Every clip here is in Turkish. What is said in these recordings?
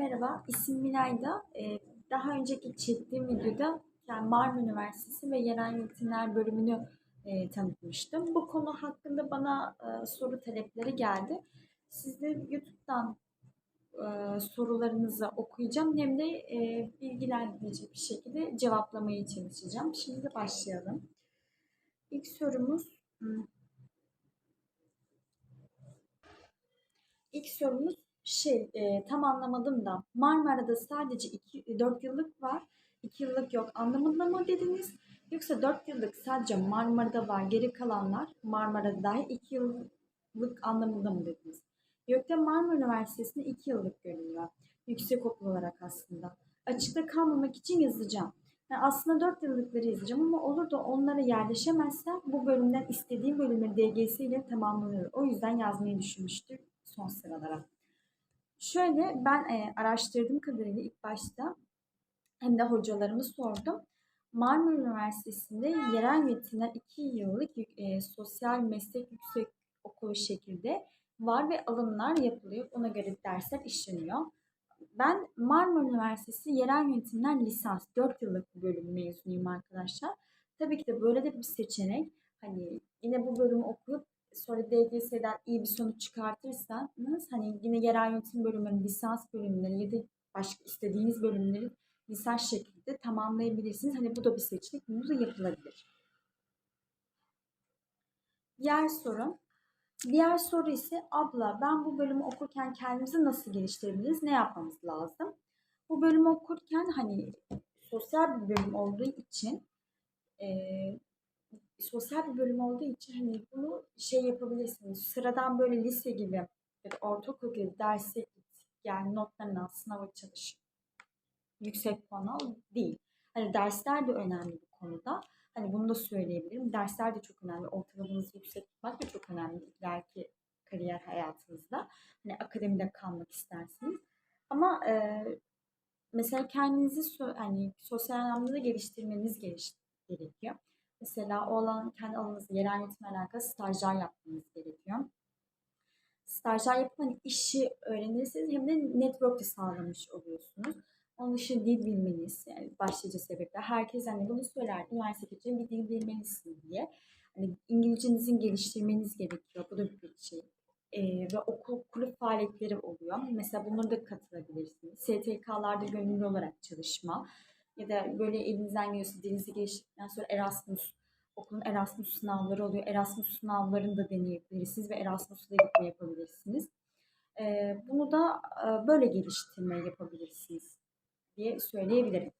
merhaba. İsmim Milayda. Ee, daha önceki çektiğim videoda yani Marmara Üniversitesi ve Yerel Yönetimler bölümünü e, tanıtmıştım. Bu konu hakkında bana e, soru talepleri geldi. Siz de YouTube'dan e, sorularınızı okuyacağım hem de e, bilgilendirici bir şekilde cevaplamaya çalışacağım. Şimdi de başlayalım. İlk sorumuz hmm. İlk sorumuz şey e, tam anlamadım da Marmara'da sadece 2 4 yıllık var. 2 yıllık yok anlamında mı dediniz? Yoksa 4 yıllık sadece Marmara'da var. Geri kalanlar Marmara'da dahi 2 yıllık anlamında mı dediniz? Gökte Marmara Üniversitesi'nde 2 yıllık var. Yüksek okul olarak aslında. Açıkta kalmamak için yazacağım. Yani aslında 4 yıllıkları yazacağım ama olur da onlara yerleşemezsem bu bölümden istediğim bölümü DGS ile tamamlanıyor. O yüzden yazmayı düşünmüştük son sıralara. Şöyle ben e, araştırdığım kadarıyla ilk başta hem de hocalarımı sordum. Marmara Üniversitesi'nde yerel yönetimler 2 yıllık e, sosyal meslek yüksek okulu şekilde var ve alımlar yapılıyor. Ona göre dersler işleniyor. Ben Marmara Üniversitesi Yerel Yönetimler Lisans 4 yıllık bir bölüm mezunuyum arkadaşlar. Tabii ki de böyle de bir seçenek. Hani yine bu bölümü okuyup sonra DGS'den iyi bir sonuç çıkartırsanız hani yine yerel yönetim bölümünün lisans bölümleri ya da başka istediğiniz bölümleri lisans şeklinde tamamlayabilirsiniz. Hani bu da bir seçenek. Bunu da yapılabilir. Diğer soru. Diğer soru ise abla ben bu bölümü okurken kendimizi nasıl geliştirebiliriz? Ne yapmamız lazım? Bu bölümü okurken hani sosyal bir bölüm olduğu için e, sosyal bir bölüm olduğu için hani bunu şey yapabilirsiniz. Sıradan böyle lise gibi ya da ortaokul gibi derse git. Yani notlarını al, sınava çalış. Yüksek puan al değil. Hani dersler de önemli bu konuda. Hani bunu da söyleyebilirim. Dersler de çok önemli. Ortalamanızı yüksek tutmak da çok önemli ileriki kariyer hayatınızda. Hani akademide kalmak istersiniz. Ama e, mesela kendinizi hani sosyal anlamda da geliştirmeniz gerekiyor. Mesela o alan kendi alanınızda yerel yönetimle alakalı stajyer yapmanız gerekiyor. Stajyer yapıp hani işi öğrenirsiniz hem de network sağlamış oluyorsunuz. Onun dışında dil bilmeniz yani başlıca sebepler. Herkes hani bunu söyler. Üniversite için bir dil bilmelisin diye. Hani İngilizcenizin geliştirmeniz gerekiyor. Bu da bir şey. Ee, ve okul kulüp faaliyetleri oluyor. Mesela bunlara da katılabilirsiniz. STK'larda gönüllü olarak çalışma ya da böyle elinizden geliyorsa dilinizi geliştirdikten sonra Erasmus okulun Erasmus sınavları oluyor. Erasmus sınavlarını da deneyebilirsiniz ve Erasmus'la gitme yapabilirsiniz. Ee, bunu da e, böyle geliştirme yapabilirsiniz diye söyleyebilirim.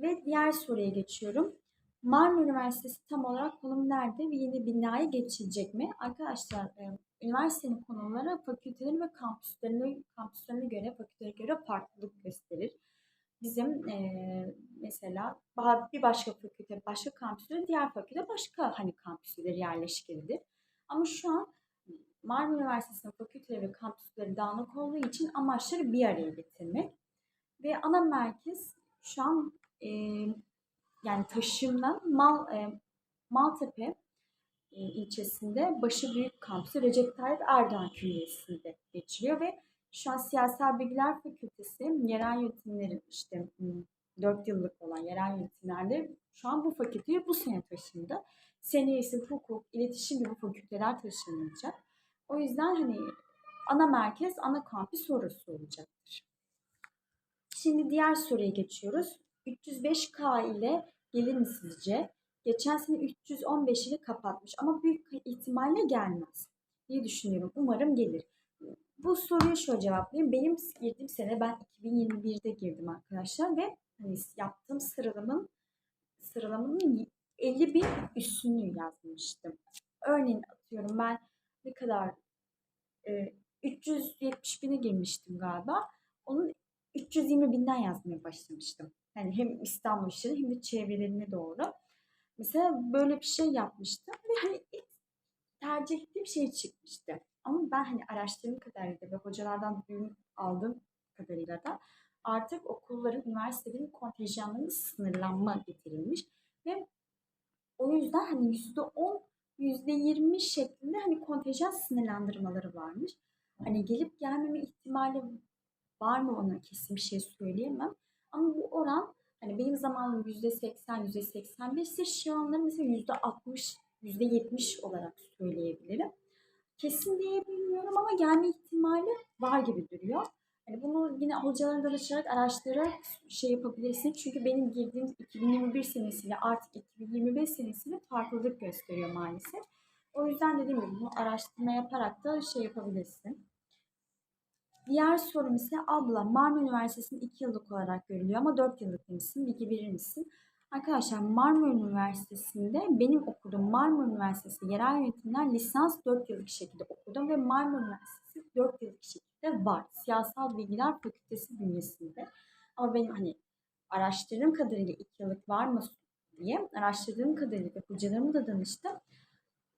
Ve diğer soruya geçiyorum. Marmara Üniversitesi tam olarak konum nerede ve yeni binaya geçilecek mi? Arkadaşlar e, üniversitenin konumları fakültelerin ve kampüslerine, kampüslerine göre, fakültelere göre farklılık gösterir bizim e, mesela bir başka fakülte başka kampüsleri diğer fakülte başka hani kampüsleri yerleşkelidir. Ama şu an Marmara Üniversitesi'nin fakülteleri ve kampüsleri dağınık olduğu için amaçları bir araya getirmek. Ve ana merkez şu an e, yani taşımdan Mal, e, Maltepe e, ilçesinde Başı Büyük Kampüsü Recep Tayyip Erdoğan Külliyesi'nde geçiliyor ve şu an Siyasal Bilgiler Fakültesi yerel yönetimlerin işte 4 yıllık olan yerel yönetimlerde şu an bu fakülteye bu sene taşındı. Seneye ise hukuk, iletişim gibi fakülteler taşınacak. O yüzden hani ana merkez, ana kampüs orası olacaktır. Şimdi diğer soruya geçiyoruz. 305K ile gelir mi sizce? Geçen sene 315 ile kapatmış ama büyük ihtimalle gelmez diye düşünüyorum. Umarım gelir bu soruyu şöyle cevaplayayım. Benim girdiğim sene ben 2021'de girdim arkadaşlar ve hani yaptığım sıralamanın sıralamanın 50 bin üstünlüğü yazmıştım. Örneğin atıyorum ben ne kadar e, 370 bine girmiştim galiba. Onun 320 binden yazmaya başlamıştım. Yani hem İstanbul için hem de çevrelerine doğru. Mesela böyle bir şey yapmıştım ve hani ilk tercih ettiğim şey çıkmıştı. Ama ben hani araştırdığım kadarıyla ve hocalardan duyum aldığım kadarıyla da artık okulların, üniversitelerin kontenjanlarının sınırlanma getirilmiş ve o yüzden hani yüzde on, yüzde yirmi şeklinde hani kontenjan sınırlandırmaları varmış. Hani gelip gelmeme ihtimali var mı ona kesin bir şey söyleyemem. Ama bu oran hani benim zamanım %80, %85 ise şu anları mesela %60, %70 olarak söyleyebilirim. Kesin diyebilmiyorum ama gelme ihtimali var gibi duruyor. Hani bunu yine hocaların danışarak araştırarak şey yapabilirsin. Çünkü benim girdiğim 2021 senesiyle artık 2025 senesiyle farklılık gösteriyor maalesef. O yüzden dediğim gibi bunu araştırma yaparak da şey yapabilirsin. Diğer sorum ise abla Marmara Üniversitesi'nin 2 yıllık olarak görülüyor ama 4 yıllık misin? Bilgi verir misin? Arkadaşlar Marmara Üniversitesi'nde benim okuduğum Marmara Üniversitesi Yerel Yönetimler lisans 4 yıllık şekilde okudum ve Marmara Üniversitesi 4 yıllık şekilde var. Siyasal Bilgiler Fakültesi bünyesinde. Ama benim hani araştırdığım kadarıyla 2 yıllık var mı diye araştırdığım kadarıyla hocalarımı da danıştım.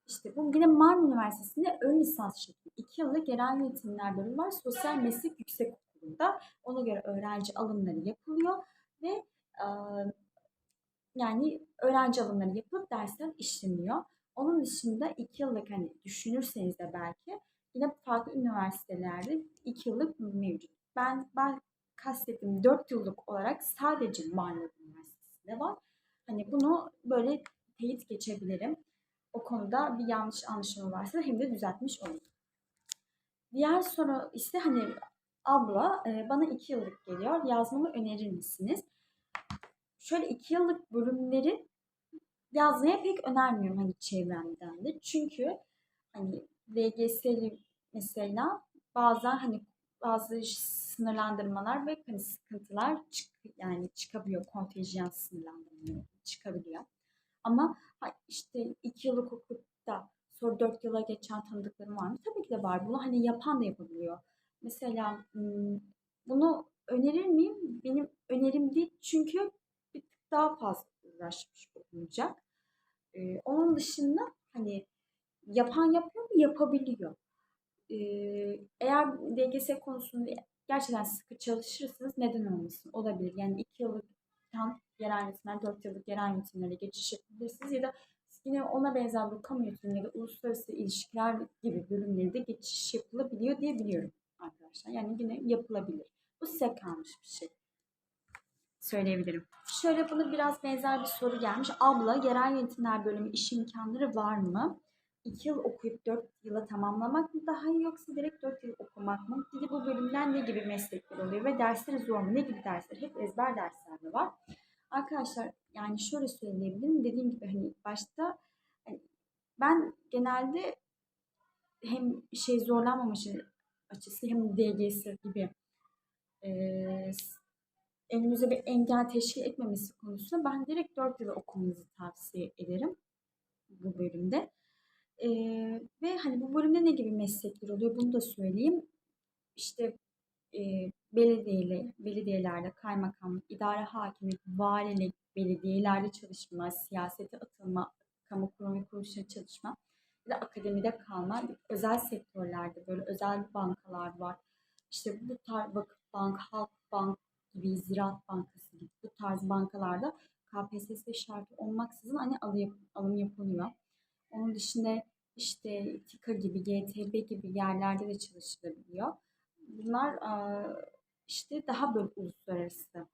İşte bu yine Marmara Üniversitesi'nde ön lisans şekli. 2 yıllık yerel yönetimler bölümü var. Sosyal Meslek Yüksek Okulu'nda. Ona göre öğrenci alımları yapılıyor ve yani öğrenci alımları yapılıp dersler işleniyor. Onun dışında 2 yıllık hani düşünürseniz de belki yine farklı üniversitelerde 2 yıllık mevcut. Ben ben kastettiğim 4 yıllık olarak sadece Marmara Üniversitesi'nde var. Hani bunu böyle teyit geçebilirim. O konuda bir yanlış anlaşılma varsa hem de düzeltmiş olayım. Diğer soru ise hani abla bana 2 yıllık geliyor. Yazmamı önerir misiniz? Şöyle iki yıllık bölümleri yazmaya pek önermiyorum hani çevremden de. Çünkü hani LGS'li mesela bazen hani bazı sınırlandırmalar ve hani sıkıntılar çık yani çıkabiliyor. Kontenjan sınırlandırmaları çıkabiliyor. Ama işte iki yıllık okuyup da sonra dört yıla geçen tanıdıklarım var mı? Tabii ki de var. Bunu hani yapan da yapabiliyor. Mesela bunu önerir miyim? Benim önerim değil. Çünkü daha fazla uğraşmış olacak. Ee, onun dışında hani yapan yapıyor mu? Yapabiliyor. Ee, eğer DGS konusunda gerçekten sıkı çalışırsanız neden olmasın? Olabilir. Yani 2 yıllık tam yerel yönetimler, 4 yıllık yerel yönetimlere geçiş yapabilirsiniz ya da yine ona benzer bir kamu yönetimi ya da uluslararası ilişkiler gibi bölümleri de geçiş yapılabiliyor diye biliyorum arkadaşlar. Yani yine yapılabilir. Bu size kalmış bir şey söyleyebilirim. Şöyle buna biraz benzer bir soru gelmiş. Abla yerel yönetimler bölümü iş imkanları var mı? 2 yıl okuyup 4 yıla tamamlamak mı daha iyi yoksa direkt 4 yıl okumak mı? Bir bu bölümden ne gibi meslekler oluyor ve dersleri zor mu? Ne gibi dersler? Hep ezber dersler mi var? Arkadaşlar yani şöyle söyleyebilirim. Dediğim gibi hani başta hani ben genelde hem şey zorlanmaması açısı hem DGS gibi e, elimize bir engel teşkil etmemesi konusunda ben direkt 4 yıl okumanızı tavsiye ederim bu bölümde. Ee, ve hani bu bölümde ne gibi meslekler oluyor bunu da söyleyeyim. İşte e, belediyeyle, belediyelerde kaymakamlık, idare hakimlik, valilik, belediyelerde çalışma, siyasete atılma, kamu kurum ve kuruluşları çalışma ya da akademide kalma, özel sektörlerde böyle özel bankalar var. İşte bu tarz vakıf bank, halk bank, gibi Ziraat Bankası gibi bu tarz bankalarda KPSS şartı olmaksızın hani alım yapılıyor. Onun dışında işte TİKA gibi, GTB gibi yerlerde de çalışılabiliyor. Bunlar işte daha böyle uluslararası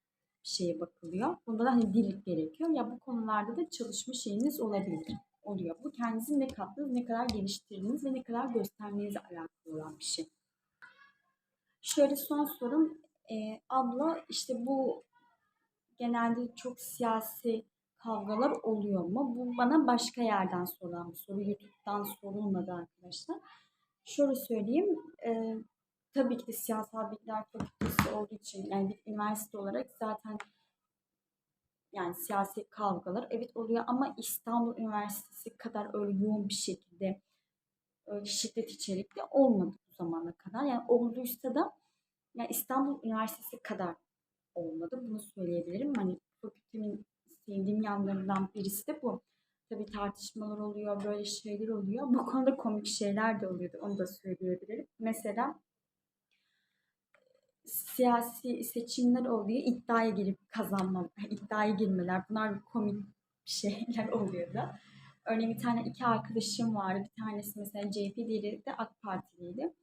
bir şeye bakılıyor. Bunda da hani dil gerekiyor. Ya bu konularda da çalışma şeyiniz olabilir. Oluyor. Bu kendinizi ne kattınız, ne kadar geliştirdiğiniz ve ne kadar göstermenize alakalı olan bir şey. Şöyle son sorum e, abla işte bu genelde çok siyasi kavgalar oluyor mu? Bu bana başka yerden sorulan bir soru. YouTube'dan sorulmadı arkadaşlar. Şöyle söyleyeyim. E, tabii ki de siyasal bilgiler fakültesi olduğu için yani bir üniversite olarak zaten yani siyasi kavgalar evet oluyor ama İstanbul Üniversitesi kadar öyle yoğun bir şekilde şiddet içerikli olmadı bu zamana kadar. Yani olduysa da yani İstanbul Üniversitesi kadar olmadı. Bunu söyleyebilirim. Hani fakültemin sevdiğim yanlarından birisi de bu. Tabii tartışmalar oluyor, böyle şeyler oluyor. Bu konuda komik şeyler de oluyordu. Onu da söyleyebilirim. Mesela siyasi seçimler oluyor. iddiaya girip kazanma, iddiaya girmeler. Bunlar komik şeyler oluyordu. Örneğin bir tane iki arkadaşım vardı. Bir tanesi mesela CHP, diğeri de AK Partiliydi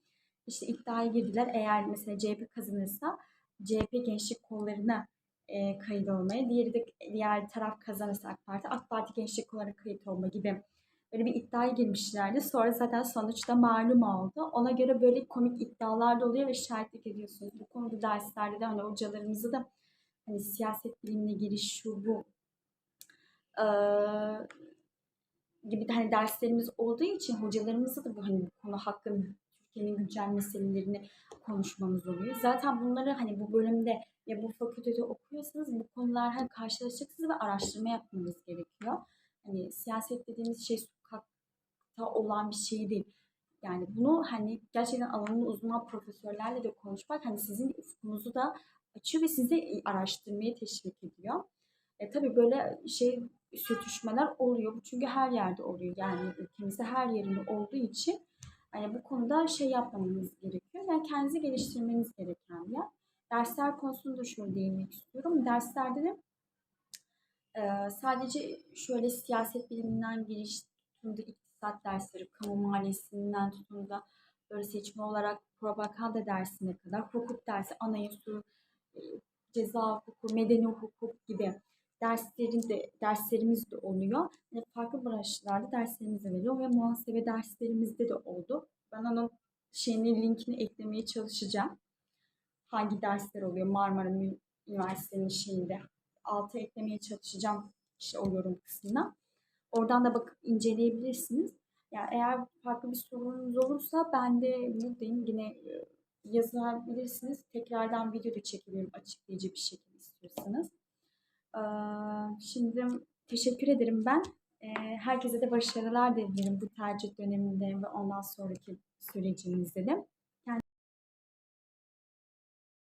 işte iddiaya girdiler. Eğer mesela CHP kazanırsa CHP gençlik kollarına e, kayıt olmaya, diğeri de diğer taraf kazanırsa AK Parti, AK Parti gençlik kollarına kayıt olma gibi böyle bir iddiaya girmişlerdi. Sonra zaten sonuçta malum oldu. Ona göre böyle komik iddialar da oluyor ve şahitlik ediyorsunuz. Bu konuda derslerde de hani hocalarımızı da hani siyaset bilimine giriş şu bu eee, gibi de hani derslerimiz olduğu için hocalarımızla da bu hani bu konu hakkında Türkiye'nin güncel meselelerini konuşmamız oluyor. Zaten bunları hani bu bölümde ya bu fakültede okuyorsanız bu konularla karşılaşacaksınız ve araştırma yapmanız gerekiyor. Hani siyaset dediğimiz şey sokakta olan bir şey değil. Yani bunu hani gerçekten alanında uzman profesörlerle de konuşmak hani sizin ufkunuzu da açıyor ve sizi araştırmaya teşvik ediyor. E, tabii böyle şey sürtüşmeler oluyor. Bu çünkü her yerde oluyor. Yani ülkemizde her yerinde olduğu için hani bu konuda şey yapmamamız gerekiyor. Yani kendinizi geliştirmeniz gereken yer. Dersler konusunda şöyle değinmek istiyorum. Derslerde de e, sadece şöyle siyaset biliminden giriş tutun iktisat dersleri, kamu maliyesinden tutun böyle seçme olarak propaganda dersine kadar hukuk dersi, anayasa, e, ceza hukuku, medeni hukuk gibi derslerin de derslerimiz de oluyor. Yani farklı branşlarda derslerimiz de veriyor ve muhasebe derslerimizde de oldu. Ben onun şeyini linkini eklemeye çalışacağım. Hangi dersler oluyor Marmara Üniversitesi'nin şeyinde. Altı eklemeye çalışacağım işte o yorum kısmına. Oradan da bakıp inceleyebilirsiniz. Yani eğer farklı bir sorunuz olursa ben de buradayım. Yine e, yazabilirsiniz. Tekrardan video da çekebilirim açıklayıcı bir şekilde istiyorsanız. Şimdi teşekkür ederim ben. Herkese de başarılar dilerim bu tercih döneminde ve ondan sonraki sürecimizde de.